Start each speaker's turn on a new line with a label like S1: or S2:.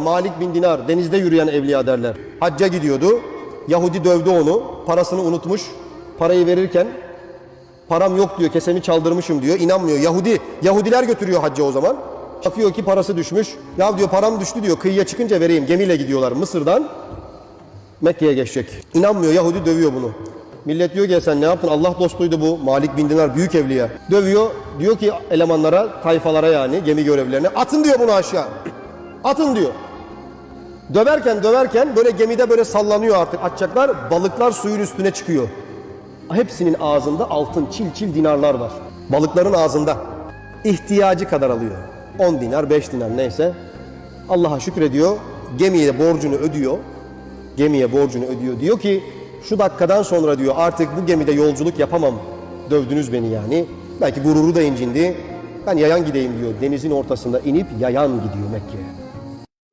S1: Malik bin Dinar denizde yürüyen evliya derler. Hacca gidiyordu. Yahudi dövdü onu. Parasını unutmuş. Parayı verirken param yok diyor. Kesemi çaldırmışım diyor. İnanmıyor. Yahudi Yahudiler götürüyor hacca o zaman. Bakıyor ki parası düşmüş. Ya diyor param düştü diyor. Kıyıya çıkınca vereyim. Gemiyle gidiyorlar Mısır'dan. Mekke'ye geçecek. İnanmıyor. Yahudi dövüyor bunu. Millet diyor ki "Ya sen ne yaptın? Allah dostuydu bu. Malik bin Dinar büyük evliya. Dövüyor. Diyor ki elemanlara, tayfalara yani gemi görevlilerine atın diyor bunu aşağı. Atın diyor. Döverken döverken böyle gemide böyle sallanıyor artık atacaklar. Balıklar suyun üstüne çıkıyor. Hepsinin ağzında altın çil çil dinarlar var. Balıkların ağzında. İhtiyacı kadar alıyor. 10 dinar 5 dinar neyse. Allah'a şükrediyor. Gemiye borcunu ödüyor. Gemiye borcunu ödüyor. Diyor ki şu dakikadan sonra diyor artık bu gemide yolculuk yapamam. Dövdünüz beni yani. Belki gururu da incindi. Ben yayan gideyim diyor. Denizin ortasında inip yayan gidiyor Mekke'ye.